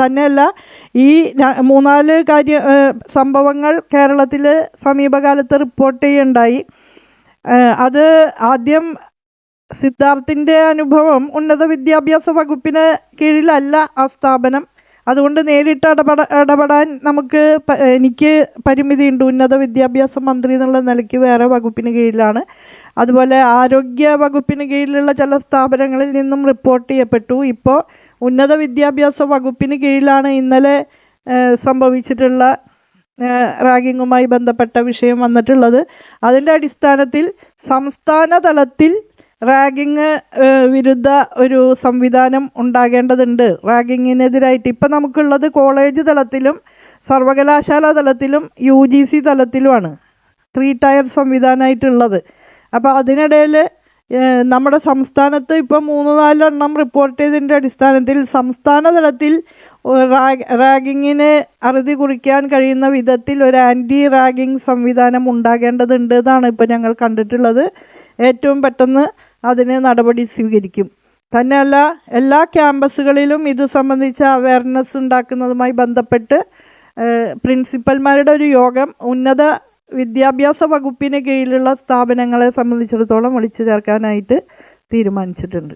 തന്നെയല്ല ഈ മൂന്നാൽ കാര്യ സംഭവങ്ങൾ കേരളത്തിൽ സമീപകാലത്ത് റിപ്പോർട്ട് ചെയ്യുണ്ടായി. അത് ആദ്യം സിദ്ധാർത്ഥിന്റെ അനുഭവം ഉന്നത വിദ്യാഭ്യാസ വകുപ്പിന് കീഴിലല്ല ആ സ്ഥാപനം. അതുകൊണ്ട് നേരിട്ട് ഇടപെട ഇടപെടാൻ നമുക്ക് എനിക്ക് പരിമിതിയുണ്ട്. ഉന്നത വിദ്യാഭ്യാസ മന്ത്രി എന്നുള്ള നിലയ്ക്ക് വേറെ വകുപ്പിന് കീഴിലാണ്. അതുപോലെ ആരോഗ്യ വകുപ്പിന് കീഴിലുള്ള ചില സ്ഥാപനങ്ങളിൽ നിന്നും റിപ്പോർട്ട് ചെയ്യപ്പെട്ടു. ഇപ്പോൾ ഉന്നത വിദ്യാഭ്യാസ വകുപ്പിന് കീഴിലാണ് ഇന്നലെ സംഭവിച്ചിട്ടുള്ള റാഗിങ്ങുമായി ബന്ധപ്പെട്ട വിഷയം വന്നിട്ടുള്ളത്. അതിന്റെ അടിസ്ഥാനത്തിൽ സംസ്ഥാന തലത്തിൽ റാഗിങ് വിരുദ്ധ ഒരു സംവിധാനം ഉണ്ടാകേണ്ടതുണ്ട്. റാഗിങ്ങിനെതിരായിട്ട് ഇപ്പം നമുക്കുള്ളത് കോളേജ് തലത്തിലും സർവകലാശാല തലത്തിലും യു ജി സി തലത്തിലുമാണ്. ത്രീ ടയർ സംവിധാനമായിട്ടുള്ളത് അപ്പോൾ അതിനിടയിൽ നമ്മുടെ സംസ്ഥാനത്ത് ഇപ്പോൾ മൂന്ന് നാലെണ്ണം റിപ്പോർട്ട് ചെയ്തതിന്റെ അടിസ്ഥാനത്തിൽ സംസ്ഥാന തലത്തിൽ റാഗിങ്ങിന് അറുതി കുറിക്കാൻ കഴിയുന്ന വിധത്തിൽ ഒരു ആന്റി റാഗിങ് സംവിധാനം ഉണ്ടാകേണ്ടതുണ്ട് എന്നാണ് ഇപ്പോൾ ഞങ്ങൾ കണ്ടിട്ടുള്ളത്. ഏറ്റവും പെട്ടെന്ന് അതിന് നടപടി സ്വീകരിക്കും. തന്നെയല്ല എല്ലാ ക്യാമ്പസുകളിലും ഇത് സംബന്ധിച്ച അവയർനെസ് ഉണ്ടാക്കുന്നതുമായി ബന്ധപ്പെട്ട് പ്രിൻസിപ്പൽമാരുടെ ഒരു യോഗം ഉന്നത വിദ്യാഭ്യാസ വകുപ്പിന് കീഴിലുള്ള സ്ഥാപനങ്ങളെ സംബന്ധിച്ചിടത്തോളം വിളിച്ചു ചേർക്കാനായിട്ട് തീരുമാനിച്ചിട്ടുണ്ട്.